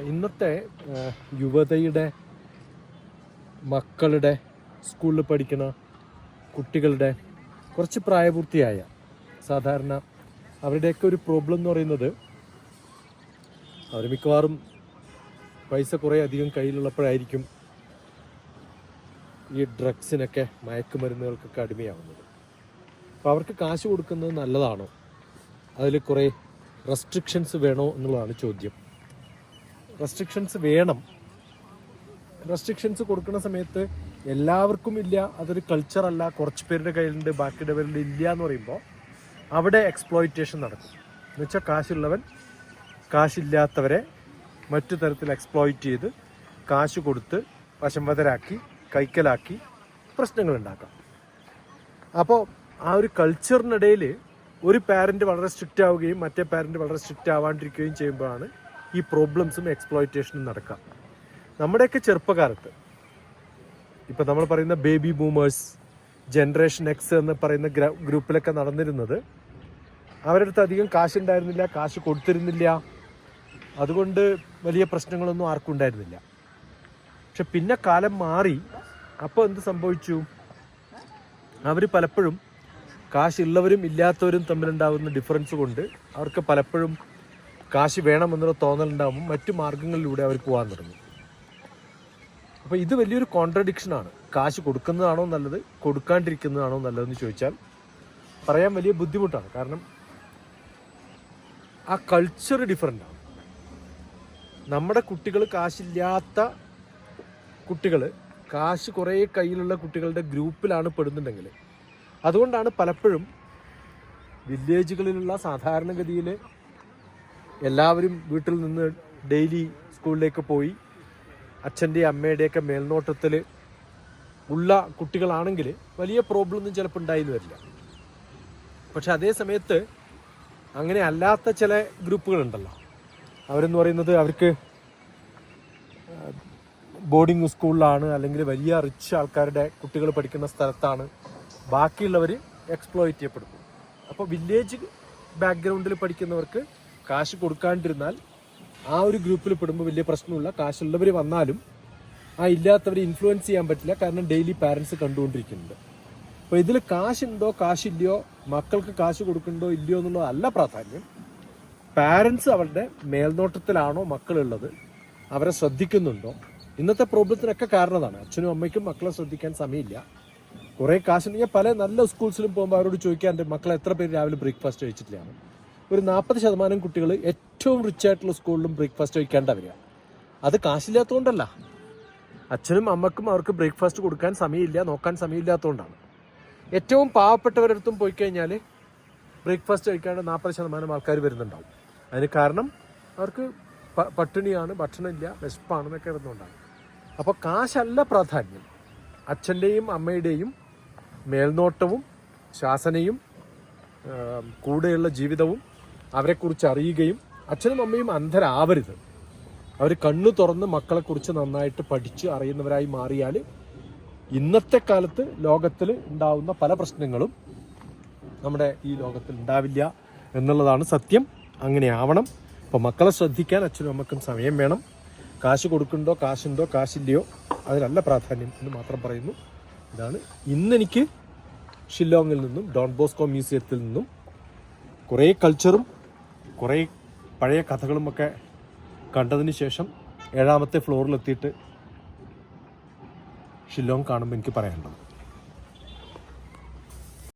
ഇന്നത്തെ യുവതയുടെ മക്കളുടെ സ്കൂളിൽ പഠിക്കുന്ന കുട്ടികളുടെ കുറച്ച് പ്രായപൂർത്തിയായ സാധാരണ അവരുടെയൊക്കെ ഒരു പ്രോബ്ലം എന്ന് പറയുന്നത് അവർ മിക്കവാറും പൈസ കുറേ അധികം കയ്യിലുള്ളപ്പോഴായിരിക്കും ഈ ഡ്രഗ്സിനൊക്കെ മയക്കുമരുന്നുകൾക്കൊക്കെ അടിമയാവുന്നത്. അപ്പോൾ അവർക്ക് കാശ് കൊടുക്കുന്നത് നല്ലതാണോ? അതിൽ കുറേ റെസ്ട്രിക്ഷൻസ് വേണോ എന്നുള്ളതാണ് ചോദ്യം. റെസ്ട്രിക്ഷൻസ് വേണം. റെസ്ട്രിക്ഷൻസ് കൊടുക്കുന്ന സമയത്ത് എല്ലാവർക്കും ഇല്ല. അതൊരു കൾച്ചറല്ല കുറച്ച് പേരുടെ കയ്യിലുണ്ട് ബാക്കിയുടെ പേരിൽ ഇല്ല എന്ന് പറയുമ്പോൾ അവിടെ എക്സ്പ്ലോയിറ്റേഷൻ നടക്കും. എന്നുവെച്ചാൽ കാശുള്ളവൻ കാശില്ലാത്തവരെ മറ്റു തരത്തിൽ എക്സ്പ്ലോയിറ്റ് ചെയ്ത് കാശ് കൊടുത്ത് വശംവതരാക്കി കൈക്കലാക്കി പ്രശ്നങ്ങൾ ഉണ്ടാക്കാം. അപ്പോൾ ആ ഒരു കൾച്ചറിനിടയിൽ ഒരു പാരന്റ് വളരെ സ്ട്രിക്റ്റ് ആവുകയും മറ്റേ പാരന്റ് വളരെ സ്ട്രിക്റ്റ് ആവാണ്ടിരിക്കുകയും ചെയ്യുമ്പോഴാണ് ഈ പ്രോബ്ലംസും എക്സ്പ്ലോയിറ്റേഷനും നടക്കാം. നമ്മുടെയൊക്കെ ചെറുപ്പകാലത്ത് ഇപ്പം നമ്മൾ പറയുന്ന ബേബി ബൂമേഴ്സ് ജനറേഷൻ എക്സ് എന്ന് പറയുന്ന ഗ്ര- ഗ്രൂപ്പിലൊക്കെ നടന്നിരുന്നത് അവരുടെ അടുത്ത് അധികം കാശുണ്ടായിരുന്നില്ല കാശ് കൊടുത്തിരുന്നില്ല. അതുകൊണ്ട് വലിയ പ്രശ്നങ്ങളൊന്നും ആർക്കും ഉണ്ടായിരുന്നില്ല. പക്ഷെ പിന്നെ കാലം മാറി അപ്പോൾ എന്ത് സംഭവിച്ചു? അവർ പലപ്പോഴും കാശുള്ളവരും ഇല്ലാത്തവരും തമ്മിലുണ്ടാകുന്ന ഡിഫറൻസ് കൊണ്ട് അവർക്ക് പലപ്പോഴും കാശ് വേണമെന്നൊരു തോന്നലുണ്ടാകുമ്പോൾ മറ്റു മാർഗങ്ങളിലൂടെ അവർ പോകാൻ തുടങ്ങി. അപ്പോൾ ഇത് വലിയൊരു കോൺട്രഡിക്ഷനാണ് കാശ് കൊടുക്കുന്നതാണോ നല്ലത് കൊടുക്കാണ്ടിരിക്കുന്നതാണോ നല്ലതെന്ന് ചോദിച്ചാൽ പറയാൻ വലിയ ബുദ്ധിമുട്ടാണ്. കാരണം ആ കൾച്ചർ ഡിഫറെന്റ് ആണ്. നമ്മുടെ കുട്ടികൾ കാശില്ലാത്ത കുട്ടികൾ കാശ് കുറേ കയ്യിലുള്ള കുട്ടികളുടെ ഗ്രൂപ്പിലാണ് പെടുന്നുണ്ടെങ്കിൽ അതുകൊണ്ടാണ് പലപ്പോഴും വില്ലേജുകളിലുള്ള സാധാരണഗതിയിൽ എല്ലാവരും വീട്ടിൽ നിന്ന് ഡെയിലി സ്കൂളിലേക്ക് പോയി. അച്ഛന്റെയും അമ്മയുടെയൊക്കെ മേൽനോട്ടത്തിൽ ഉള്ള കുട്ടികളാണെങ്കിൽ വലിയ പ്രോബ്ലം ഒന്നും ചിലപ്പോൾ ഉണ്ടായിരുന്നു വരില്ല. പക്ഷെ അതേ സമയത്ത് അങ്ങനെ അല്ലാത്ത ചില ഗ്രൂപ്പുകളുണ്ടല്ലോ അവരെന്ന് പറയുന്നത് അവർക്ക് ബോർഡിംഗ് സ്കൂളിലാണ് അല്ലെങ്കിൽ വലിയ റിച്ച് ആൾക്കാരുടെ കുട്ടികൾ പഠിക്കുന്ന സ്ഥലത്താണ് ബാക്കിയുള്ളവർ എക്സ്പ്ലോയിറ്റ് ചെയ്യപ്പെടുന്നു അപ്പോൾ വില്ലേജ് ബാക്ക്ഗ്രൗണ്ടിൽ പഠിക്കുന്നവർക്ക് കാശ് കൊടുക്കാണ്ടിരുന്നാൽ ആ ഒരു ഗ്രൂപ്പിൽ പെടുമ്പോൾ വലിയ പ്രശ്നമില്ല. കാശുള്ളവർ വന്നാലും ആ ഇല്ലാത്തവരെ ഇൻഫ്ലുവൻസ് ചെയ്യാൻ പറ്റില്ല. കാരണം ഡെയിലി പാരൻസ് കണ്ടുകൊണ്ടിരിക്കുന്നുണ്ട്. അപ്പോൾ ഇതിൽ കാശുണ്ടോ കാശില്ലയോ മക്കൾക്ക് കാശ് കൊടുക്കുന്നുണ്ടോ ഇല്ലയോ എന്നുള്ളതല്ല പ്രാധാന്യം. പാരൻസ് അവരുടെ മേൽനോട്ടത്തിലാണോ മക്കളുള്ളത്? അവരെ ശ്രദ്ധിക്കുന്നുണ്ടോ? ഇന്നത്തെ പ്രോബ്ലത്തിനൊക്കെ കാരണതാണ്. അച്ഛനും അമ്മയ്ക്കും മക്കളെ ശ്രദ്ധിക്കാൻ സമയമില്ല. കുറേ കാശുണ്ടെങ്കിൽ പല നല്ല സ്കൂൾസിലും പോകുമ്പോൾ അവരോട് ചോദിക്കാൻ മക്കളെ എത്ര പേര് രാവിലെ ബ്രേക്ക്ഫാസ്റ്റ് കഴിച്ചിട്ടില്ലാണ് ഒരു നാൽപ്പത് ശതമാനം കുട്ടികൾ ഏറ്റവും റിച്ച് ആയിട്ടുള്ള സ്കൂളിലും ബ്രേക്ക്ഫാസ്റ്റ് കഴിക്കാണ്ട വരിക. അത് കാശില്ലാത്തതുകൊണ്ടല്ല അച്ഛനും അമ്മക്കും അവർക്ക് ബ്രേക്ക്ഫാസ്റ്റ് കൊടുക്കാൻ സമയമില്ല നോക്കാൻ സമയമില്ലാത്തതുകൊണ്ടാണ് ഏറ്റവും പാവപ്പെട്ടവരടുത്തും പോയി കഴിഞ്ഞാൽ ബ്രേക്ക്ഫാസ്റ്റ് കഴിക്കാണ്ട് നാൽപ്പത് ശതമാനം ആൾക്കാർ വരുന്നുണ്ടാവും. അതിന് കാരണം അവർക്ക് പട്ടിണിയാണ് ഭക്ഷണമില്ല വിശപ്പാണെന്നൊക്കെ ഇരുന്നുകൊണ്ടാണ് അപ്പോൾ കാശല്ല പ്രാധാന്യം. അച്ഛന്റെയും അമ്മയുടെയും മേൽനോട്ടവും ശാസനയും കൂടെയുള്ള ജീവിതവും അവരെക്കുറിച്ച് അറിയുകയും അച്ഛനും അമ്മയും അന്ധരാവരുത്. അവർ കണ്ണു തുറന്ന് മക്കളെക്കുറിച്ച് നന്നായിട്ട് പഠിച്ച് അറിയുന്നവരായി മാറിയാൽ ഇന്നത്തെ കാലത്ത് ലോകത്തിൽ ഉണ്ടാവുന്ന പല പ്രശ്നങ്ങളും നമ്മുടെ ഈ ലോകത്തിൽ ഉണ്ടാവില്ല എന്നുള്ളതാണ് സത്യം. അങ്ങനെ ആവണം. അപ്പോൾ മക്കളെ ശ്രദ്ധിക്കാൻ അച്ഛനും അമ്മക്കും സമയം വേണം. കാശ് കൊടുക്കുന്നുണ്ടോ കാശുണ്ടോ കാശില്ലയോ അതിനല്ല പ്രാധാന്യം എന്ന് മാത്രം പറയുന്നു. ഇതാണ് ഇന്നെനിക്ക് ഷില്ലോങ്ങിൽ നിന്നും ഡോൺ ബോസ്കോ മ്യൂസിയത്തിൽ നിന്നും കുറേ കൾച്ചറും കുറേ പഴയ കഥകളുമൊക്കെ കണ്ടതിന് ശേഷം ഏഴാമത്തെ ഫ്ലോറിലെത്തിയിട്ട് ഷില്ലോങ് കാണുമ്പോൾ എനിക്ക് പറയാനുള്ളത്.